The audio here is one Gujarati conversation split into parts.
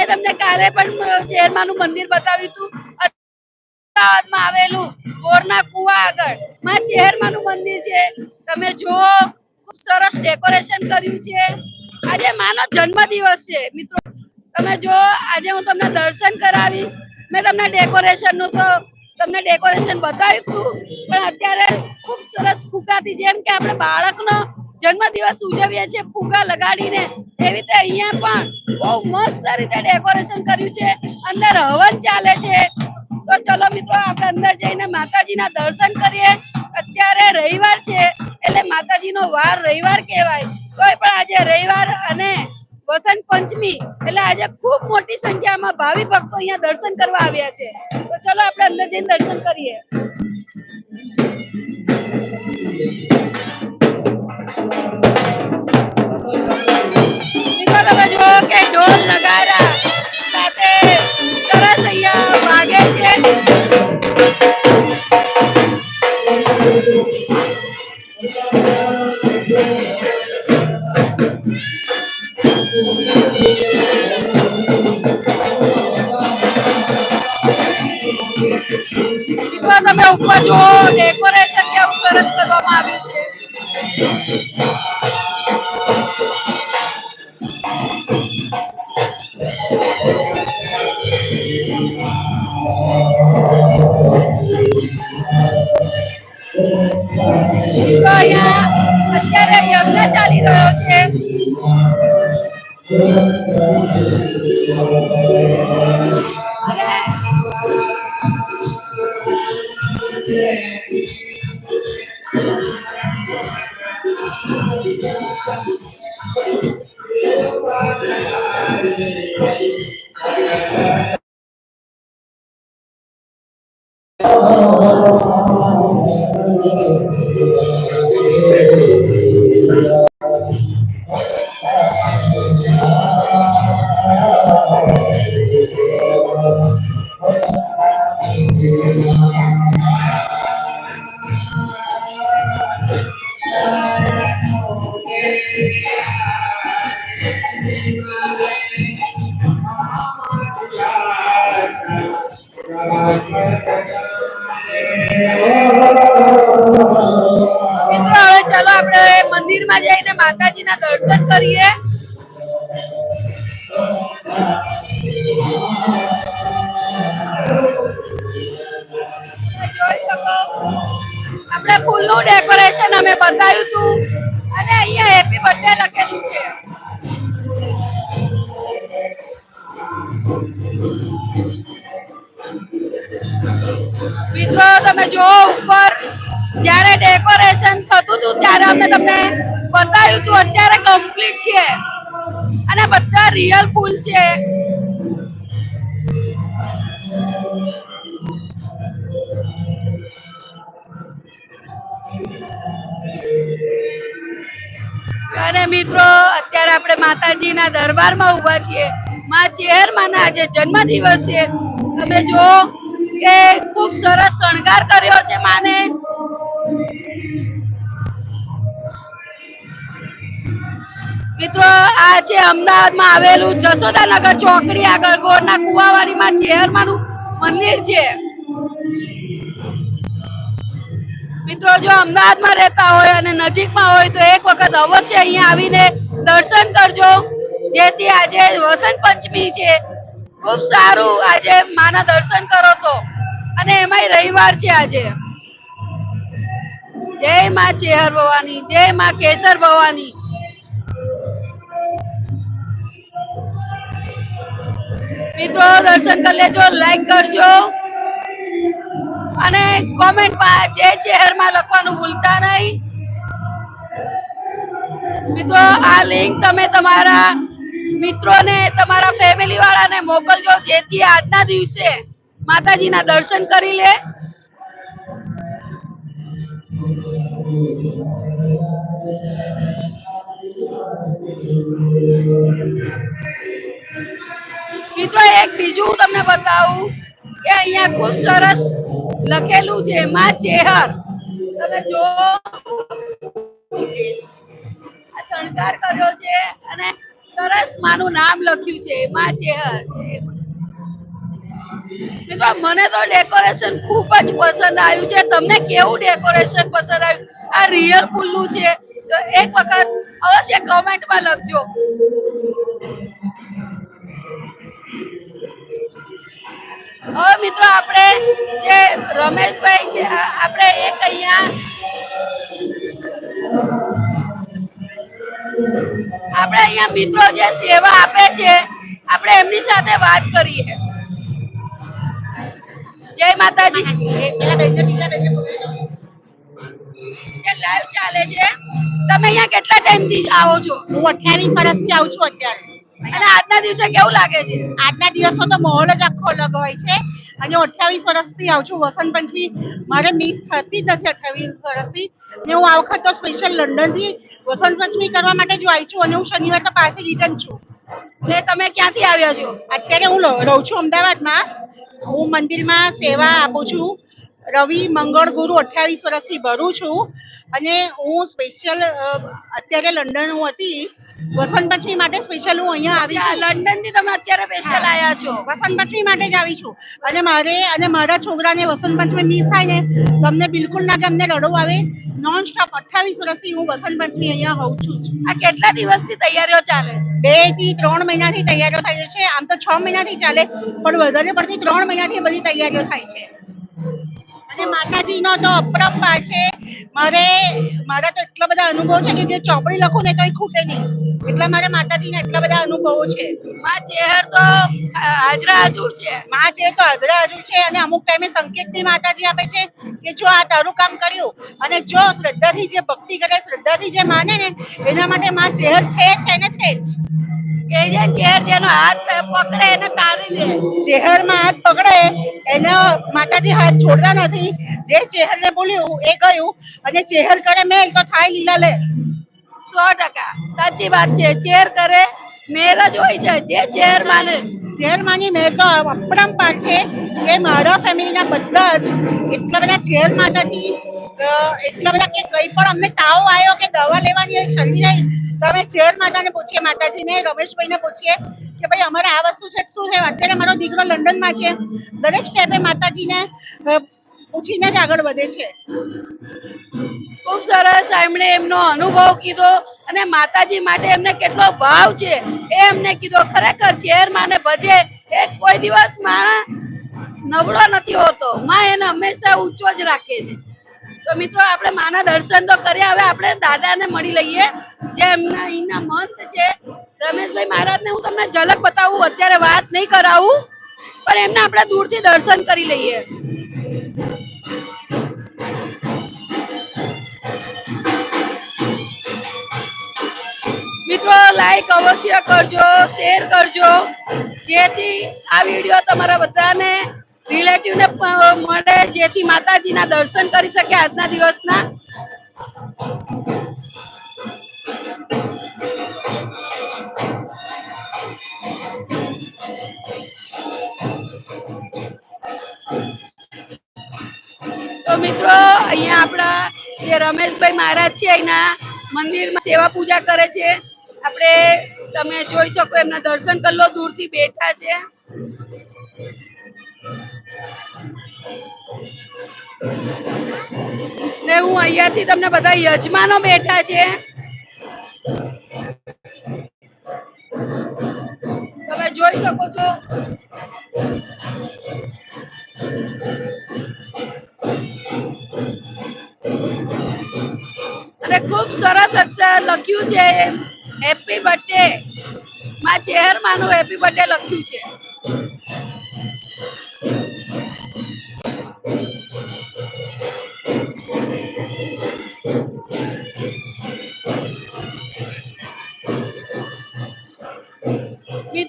મેં તમને કાલે પણ ચેરમાનું મંદિર બતાવ્યું હતું. આજે માનો જન્મદિવસ છે, મિત્રો. તમે જો આજે હું તમને દર્શન કરાવીશ. મેં તમને ડેકોરેશનનું તો, તમને ડેકોરેશન બતાવ્યું હતું. પણ અત્યારે ખૂબ સરસ ફુગાથી જેમ કે આપણે બાળકનો જન્મદિવસ ઉજવીએ છીએ ફુગા લગાડીને. એવી રીતે અહીંયા પણ બહુ મસ્ત રીતે ડેકોરેશન કર્યું છે. અંદર હવન ચાલે છે. તો ચલો મિત્રો, આપણે અંદર જઈને માતાજીના દર્શન કરીએ. અત્યારે રવિવાર છે, એટલે માતાજીનો વાર રવિવાર કહેવાય. તોય પણ આજે રવિવાર અને વસંત પંચમી, એટલે આજે ખૂબ મોટી સંખ્યામાં ભાવિ ભક્તો અહીંયા દર્શન કરવા આવ્યા છે. તો ચલો આપણે અંદર જઈને દર્શન કરીએ. તમે ઉપર જો ડેકોરેશન કેવું સરસ કરવામાં આવ્યું છે. અત્યારે યજ્ઞ ચાલી રહ્યો છે. અને મિત્રો જઈને માતાજીના દર્શન કરીએ. જોઈ શકો. આપણે ફૂલનું ડેકોરેશન અમે બતાવ્યું હતું. અને અહીંયા હેપી બર્થડે લખેલું છે. મિત્રો, તમે જુઓ ઉપર, જ્યારે ડેકોરેશન થતું હતું, ત્યારે અમે તમને બતાવ્યું હતું અત્યારે કમ્પ્લીટ છે. અને બધા રિયલ ફૂલ છે. અને મિત્રો, અત્યારે આપણે માતાજીના દરબારમાં ઊભા છીએ. માં ચેરમાના આજે જન્મદિવસ છે. તમે જો કે ખૂબ સરસ શણગાર કર્યો છે માને. મિત્રો, આ છે અમદાવાદમાં આવેલું જશોદાનગર ચોકડી આગળ ગોળના કુવાવાડીમાં ચેરમાનું મંદિર છે. મિત્રો, જો અમદાવાદમાં રહેતા હોય અને નજીકમાં હોય તો એક વખત અવશ્ય અહીંયા આવીને દર્શન કરજો. જેથી આજે વસંત પંચમી છે. ખૂબ સારું આજે માના દર્શન કરો તો. અને એમાંય રવિવાર છે આજે. જય માં ચેહર ભવાની, જય માં કેસર ભવાની. મિત્રો દર્શન કરી લેજો લાઈક કરજો. અને કોમેન્ટમાં જે ચહેરમાં લખવાનું ભૂલતા નહીં. મિત્રો, આ લિંક તમે તમારા મિત્રોને, તમારા ફેમિલી વાળાને મોકલજો, જેથી આજના દિવસે માતાજીના દર્શન કરી લે. મિત્રો, એક બીજું તમને બતાવું કે અહીંયા ખૂબ સરસ લખેલું છે, માં ચેહર. તમે જો શણગાર કર્યો છે અને સરસ માનું નામ લખ્યું છે, માં ચેહર. મિત્રો, મને તો ડેકોરેશન ખૂબ જ પસંદ આવ્યું છે. તમને કેવું ડેકોરેશન પસંદ આવ્યું? આ રિયલ ફૂલનું છે. તો એક વખત અવશ્ય કમેન્ટમાં લખજો. હવે મિત્રો આપણે જે રમેશભાઈ છે આપણે એક અહીંયા આપણે અહીંયા મિત્રો જે સેવા આપે છે, આપણે એમની સાથે વાત કરીએ. જય માતાજી. જે લાઈવ ચાલે છે. તમે અહીંયા કેટલા ટાઈમથી આવો છો? હું અઠ્યાવીસ વર્ષથી આવું છું અત્યારે. અને આજના દિવસે કેવું લાગે છે? આજના દિવસમાં તો માહોલ જ આખો અલગ હોય છે. અને અઠ્યાવીસ વર્ષથી આવું છું. વસંત પંચમી મારે મિસ થતી જ નથી અઠ્યાવીસ વર્ષથી. ને હું આ વખત તો સ્પેશિયલ લંડનથી વસંત પંચમી કરવા માટે જ આવી છું. અને હું શનિવાર તો પાછી રિટર્ન છું. એટલે તમે ક્યાંથી આવ્યા છો? અત્યારે હું રહું છું અમદાવાદમાં. હું મંદિરમાં સેવા આપું છું. રવિ મંગળ ગુરુ અઠ્યાવીસ વર્ષથી ભરું છું અને હું સ્પેશિયલ અત્યારે લંડન હું હતી. વસંત પંચમી માટે સ્પેશિયલ હું અહીંયા આવી છું. લંડનથી તમે અત્યારે સ્પેશિયલ આવ્યા છો? વસંત પંચમી માટે જ આવી છું. અને મારે અને મારા છોકરાને વસંત પંચમી મિસ થાય ને તમને બિલકુલ ના કે અમને રડો આવે. નોન સ્ટોપ અઠ્ઠાવીસ વર્ષથી હું વસંત પંચમી અહીંયા હોઉં છું આ કેટલા દિવસથી તૈયારીઓ ચાલે બેથી ત્રણ મહિનાથી તૈયારીઓ થાય છે. આમ તો છ મહિનાથી ચાલે પણ વધારે પડતી ત્રણ મહિનાથી બધી તૈયારીઓ થાય છે. અને માતાજીનો તો અપરંપાર છે. મારે મારા તો એટલા બધા અનુભવ છે કે જે ચોપડી લખું ને તો એ ખૂટે નહીં. એટલા મારે માતાજીના એટલા બધા અનુભવો છે. માં ચેહર તો હાજરા હજુર છે. માં છે તો હાજરા હજુ છે અને અમુક ટાઈમે સંકેતની માતાજી આપે છે કે જો આ તારું કામ કર્યું અને જો શ્રદ્ધાથી જે ભક્તિ કરે શ્રદ્ધાથી જે માને ને એના માટે માં ચેહર છે છે ને છે જ. કે જે જેનો હાથ પકડે એને તારી દે. ચેહરમાં હાથ પકડે એનો માતાજી હાથ છોડતા નથી. જે ચેહરને બોલ્યું એ ગયું અને ચેહર કરે મેલ તો થાય લીલા લે. સો ટકા. સાચી વાત છે. ચેર કરે મેર જ હોય છે. જે ચેર માને. ચેહરમાંની મેલ તો અપરંપાર છે કે મારા ફેમિલીના બધા જ એટલા બધા ચેહર માતાથી અ, એટલા બધા કે કઈ પણ અમને તાવ આવ્યો કે દવા લેવાની હોય શરદી જાય તો અમે માતાને પૂછીએ, માતાજીને, રમેશભાઈને પૂછીએ કે ભાઈ, અમારે આ વસ્તુ છે, શું છે? અત્યારે મારો દીકરો લંડનમાં છે. દરેક સ્ટેપે માતાજીને પૂછીને જ આગળ વધે છે. ખૂબ સરસ, એમણે એમનો અનુભવ કીધો અને માતાજી માટે એમને કેટલો ભાવ છે એ એમને કીધો. ખરેખર ચેર માને ભજે એ કોઈ દિવસ માણસ નબળો નથી હોતો. માં એને હંમેશા ઊંચો જ રાખે છે. તો મિત્રો, આપણે માના દર્શન તો કર્યા. હવે આપણે દાદાને મળી લઈએ, જે એમના અહીંના મંત છે. રમેશભાઈ મહારાજને હું તમને ઝલક બતાવું, અત્યારે વાત નહીં કરાવું, પણ એમને આપણે દૂરથી દર્શન કરી લઈએ. મિત્રો લાઈક અવશ્ય કરજો શેર કરજો. જેથી આ વીડિયો તમારા બધાને રિલેટિવને મળે જેથી માતાજીના દર્શન કરી શકે આજના દિવસના. તો મિત્રો, અહીંયા આપણા જે રમેશભાઈ મહારાજ છે અહીંના મંદિરમાં સેવા પૂજા કરે છે. આપણે તમે જોઈ શકો, એમના દર્શન કરી લો, દૂરથી બેઠા છે. ને હું અહીંયાથી તમને બધા યજમાનો બેઠા છે. તમે જોઈ શકો છો. અને ખૂબ સરસ અક્ષર લખ્યું છે. હેપી બર્થડે માં ચેહર માનું હેપી બર્થડે લખ્યું છે.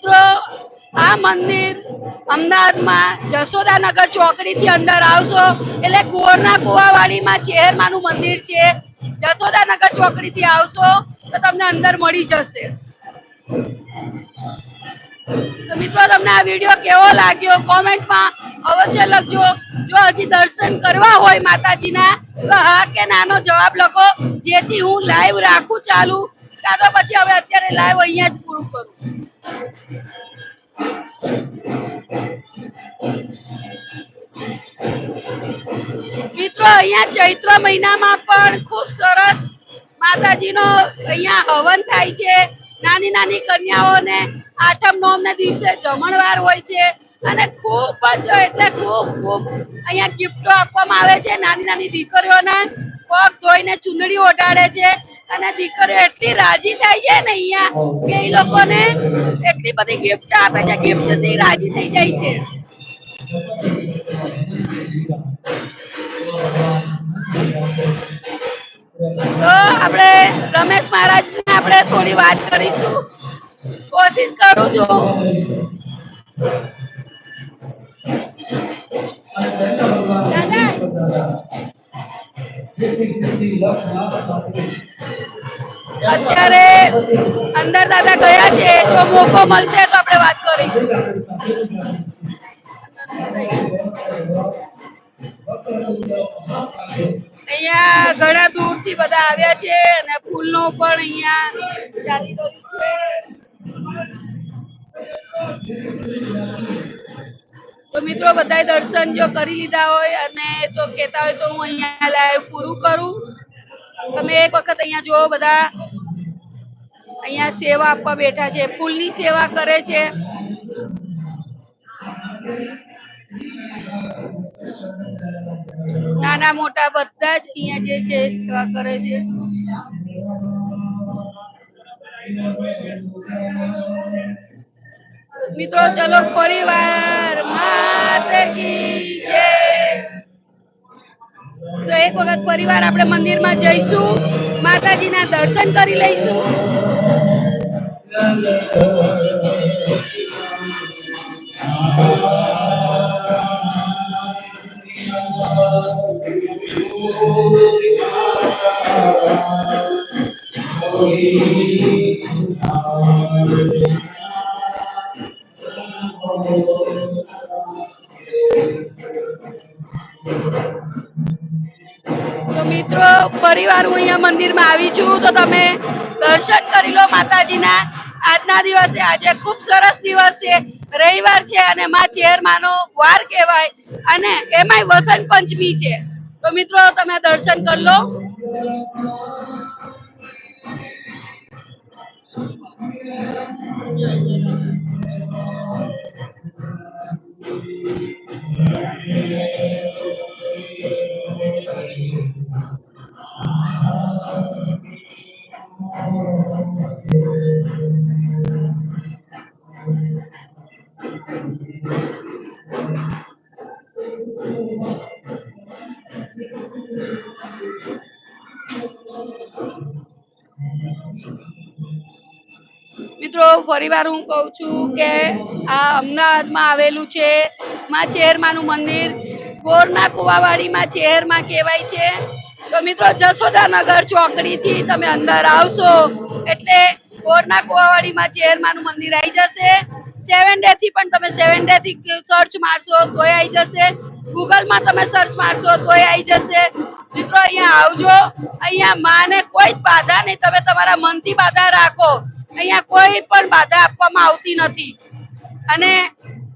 મિત્રો, આ મંદિર અમદાવાદમાં જશોદાનગર ચોકડી થી અંદર આવશો. એટલે ગોરના કુવાવાડીમાં ચેહરમાનું મંદિર છે. જશોદાનગર ચોકડી થી આવશો તો તમને અંદર મળી જશે. તો મિત્રો, તમને આ વીડિયો કેવો લાગ્યો? કોમેન્ટમાં અવશ્ય લખજો. જો હજી દર્શન કરવા હોય માતાજીના, તો હા કે નાનો જવાબ લખો. જેથી હું લાઈવ રાખું ચાલુ. કાં તો પછી હવે અત્યારે લાઈવ અહીંયા જ પૂરું કરું. મિત્રો, અહીંયા ચૈત્ર મહિનામાં પણ ખૂબ સરસ માતાજીનો અહીંયા હવન થાય છે. નાની નાની કન્યાઓને આઠમ નોમ ના દિવસે જમણવાર હોય છે અને ખૂબ જ એટલે ખૂબ ખૂબ અહીંયા ગિફ્ટો આપવામાં આવે છે નાની નાની દીકરીઓને. પગ ધોઈને ચુંદડી ઓઢાડે છે અને દીકરીઓ એટલી રાજી થાય છે ને અહીંયા કે એ લોકોને એટલી બધી ગિફ્ટ આપે છે. ગિફ્ટથી રાજી થઈ જાય છે. તો આપણે રમેશ મહારાજ આપણે થોડી વાત કરીશું. કોશિશ કરું છું. અત્યારે અંદર દાદા ગયા છે, જો મોકો મળશે તો આપણે વાત કરીશું. અહીંયા ઘણા દૂરથી બધા આવ્યા છે અને ફૂલનો પણ અહીંયા ચાલી રહ્યું છે. તો મિત્રો, બધાય દર્શન જો કરી લીધા હોય અને તો કહેતા હોય તો હું અહીંયા લાઈવ પૂરું કરું. તમે એક વખત અહીંયા જુઓ બધા. અહીંયા સેવા આપવા બેઠા છે. ફૂલની સેવા કરે છે. નાના મોટા બધા જ અહીંયા જે છે સેવા કરે છે. મિત્રો, ચલો ફરી વાર તો એક વખત પરિવાર આપણે મંદિરમાં જઈશું. માતાજીના દર્શન કરી લઈશું. તો પરિવાર હું અહીંયા મંદિરમાં આવી છું, તો તમે દર્શન કરી લો માતાજીના. આજના દિવસે આજે ખૂબ સરસ દિવસ છે, રવિવાર છે અને માં ચેરમાનો વાર કહેવાય અને એમાંય વસંત પંચમી છે. તો મિત્રો, તમે દર્શન કરી લો. મિત્રો ફરીવાર હું કહું છું કે આ અમદાવાદમાં આવેલું છે માં ચેરમાનું મંદિર. બોરના કુવાવાડીમાં ચેરમાં કહેવાય છે. તો મિત્રો, જશોદાનગર ચોકડીથી તમે અંદર આવશો એટલે બોરના કુવાવાડીમાં ચેરમાનું મંદિર આવી જશે. સેવન ડે થી પણ તમે સેવન ડે થી સર્ચ મારશો તોય આવી જશે. ગૂગલમાં તમે સર્ચ મારશો તોય આવી જશે. મિત્રો, અહીંયા આવજો. અહીંયા માને કોઈ જ બાધા નહીં. તમે તમારા મનથી બાધા રાખો. અહીંયા કોઈ પણ બાધા આપવામાં આવતી નથી. અને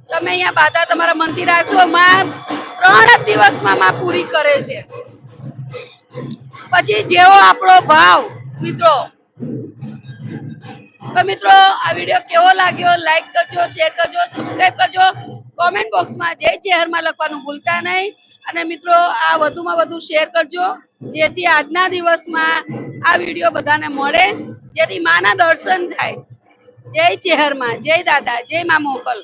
તમે અહીંયા બાધા તમારા મનથી રાખશો, માં ત્રણ દિવસમાં માં પૂરી કરે છે. પછી જેવો આપણો ભાવ, મિત્રો, તો મિત્રો, આ વીડિયો કેવો લાગ્યો? લાઈક કરજો શેર કરજો સબસ્ક્રાઈબ કરજો. કોમેન્ટ બોક્સમાં જય ચહેરમાં લખવાનું ભૂલતા નહીં. અને મિત્રો, આ વધુમાં વધુ શેર કરજો, જેથી આજના દિવસમાં આ વીડિયો બધાને મળે. જેથી માના દર્શન થાય. જય ચેહરમાં જય દાદા જય મા મોકલ.